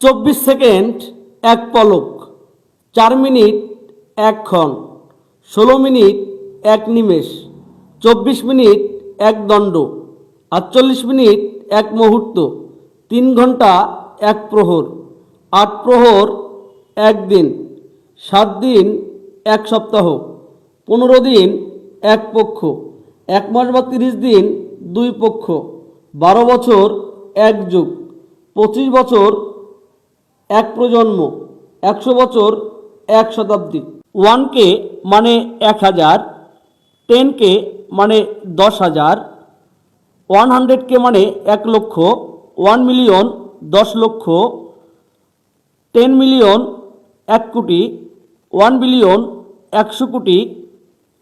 চব্বিশ সেকেন্ড, এক পলক, চার মিনিট, এক ক্ষণ, ষোলো মিনিট, এক নিমেষ, চব্বিশ মিনিট, এক দণ্ড, আটচল্লিশ মিনিট, এক মুহূর্ত, তিন ঘণ্টা, এক প্রহর, আট প্রহর, এক দিন, সাত দিন, এক সপ্তাহ, পনেরো দিন, এক পক্ষ, এক মাস বা তিরিশ দিন, দুই পক্ষ, বারো বছর, এক যুগ, পঁচিশ বছর এক প্রজন্ম, একশো বছর, এক শতাব্দী। ওয়ানকে মানে এক হাজার টেনকে মানে দশ হাজার ওয়ান হান্ড্রেডকে মানে এক লক্ষ ওয়ান মিলিয়ন দশ লক্ষ টেন মিলিয়ন এক কোটি ওয়ান বিলিয়ন একশো কোটি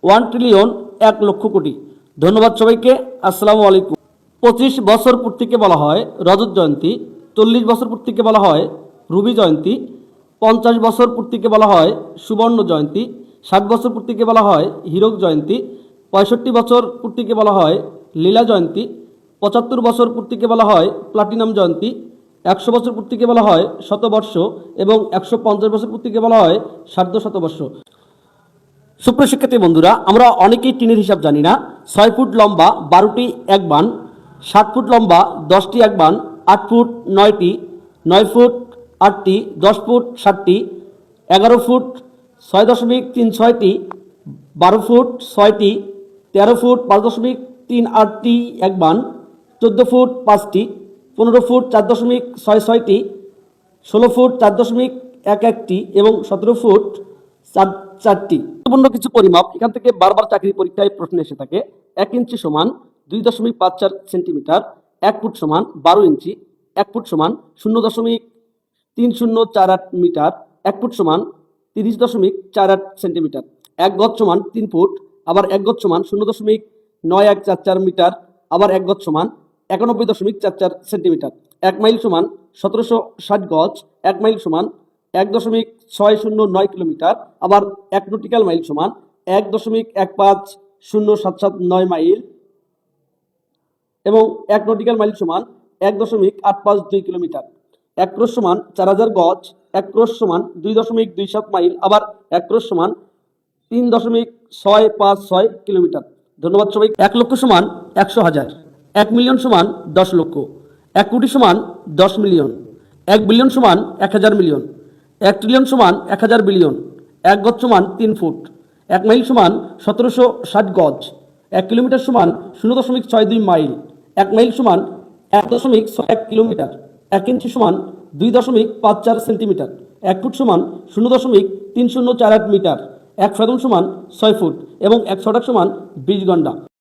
ওয়ান ট্রিলিয়ন এক লক্ষ কোটি। ধন্যবাদ সবাইকে, আসসালামু আলাইকুম। পঁচিশ বছর পূর্তিকে বলা হয় রজত জয়ন্তী, চল্লিশ বছর পূর্তিকে বলা হয় রুবি জয়ন্তী, পঞ্চাশ বছর পূর্তিকে বলা হয় সুবর্ণ জয়ন্তী, ষাট বছর পূর্তিকে বলা হয় হীরক জয়ন্তী, পঁয়ষট্টি বছর পূর্তিকে বলা হয় লীলা জয়ন্তী, পঁচাত্তর বছর পূর্তিকে বলা হয় প্লাটিনাম জয়ন্তী, একশো বছর পূর্তিকে বলা হয় শতবর্ষ এবং একশো পঞ্চাশ বছর পূর্তিকে বলা হয় সার্ধ শতবর্ষ সুপ্রিয় শিক্ষার্থী বন্ধুরা, আমরা অনেকেই টিনের হিসাব জানি না। ছয় ফুট লম্বা, বারোটি এক বান, সাত ফুট লম্বা, দশটি এক বান, আট ফুট নয়টি, নয় ফুট আটটি, দশ ফুট ষাটটি, এগারো ফুট ছয় দশমিক তিন ছয়টি, বারো ফুট ছয়টি, তেরো ফুট পাঁচ দশমিক তিন আটটি এক বান, চোদ্দ ফুট পাঁচটি, পনেরো ফুট চার দশমিক ছয় ছয়টি, ষোলো ফুট চার দশমিক এক একটি এবং সতেরো ফুট চার চারটি। গুরুত্বপূর্ণ কিছু পরিমাপ, এখান থেকে বারবার চাকরি পরীক্ষায় প্রশ্ন এসে থাকে। এক ইঞ্চি সমান দুই দশমিক পাঁচ চার সেন্টিমিটার, এক ফুট সমান বারো ইঞ্চি, এক ফুট সমান শূন্য দশমিক তিন শূন্য চার আট মিটার, এক ফুট সমান তিরিশ দশমিক চার আট সেন্টিমিটার, এক গজ সমান তিন ফুট, আবার এক গজ সমান শূন্য দশমিক নয় এক চার চার মিটার, আবার এক গজ সমান একানব্বই দশমিক চার চার সেন্টিমিটার, এক মাইল সমান সতেরোশো ষাট গজ, এক মাইল সমান এক দশমিক ছয় শূন্য নয় কিলোমিটার, আবার এক নটিক্যাল মাইল সমান এক দশমিক এক পাঁচ শূন্য সাত সাত নয় মাইল এবং এক নটিক্যাল মাইল সমান এক দশমিক আট পাঁচ দুই কিলোমিটার। এক ক্রোশ সমান চার হাজার গজ, এক ক্রোশ সমান দুই দশমিক দুই সাত মাইল, আবার এক ক্রোশ সমান তিন দশমিক ছয় পাঁচ ছয় কিলোমিটার। ধন্যবাদ সবাই এক লক্ষ সমান একশো হাজার, এক মিলিয়ন সমান দশ লক্ষ, এক কোটি সমান দশ মিলিয়ন, এক বিলিয়ন সমান এক হাজার মিলিয়ন, এক ট্রিলিয়ন সমান এক হাজার বিলিয়ন, এক গজ সমান তিন ফুট, এক মাইল সমান সতেরোশো ষাট গজ, এক কিলোমিটার সমান শূন্য দশমিক ছয় দুই মাইল, এক মাইল সমান এক দশমিক ছয় এক কিলোমিটার। এক ইঞ্চি সমান দুই দশমিক পাঁচ চার সেন্টিমিটার, এক ফুট সমান শূন্য দশমিক তিন শূন্য চার আট মিটার, এক ফেদম সমান ছয় ফুট এবং এক ছটাক সমান বিশ ঘণ্টা।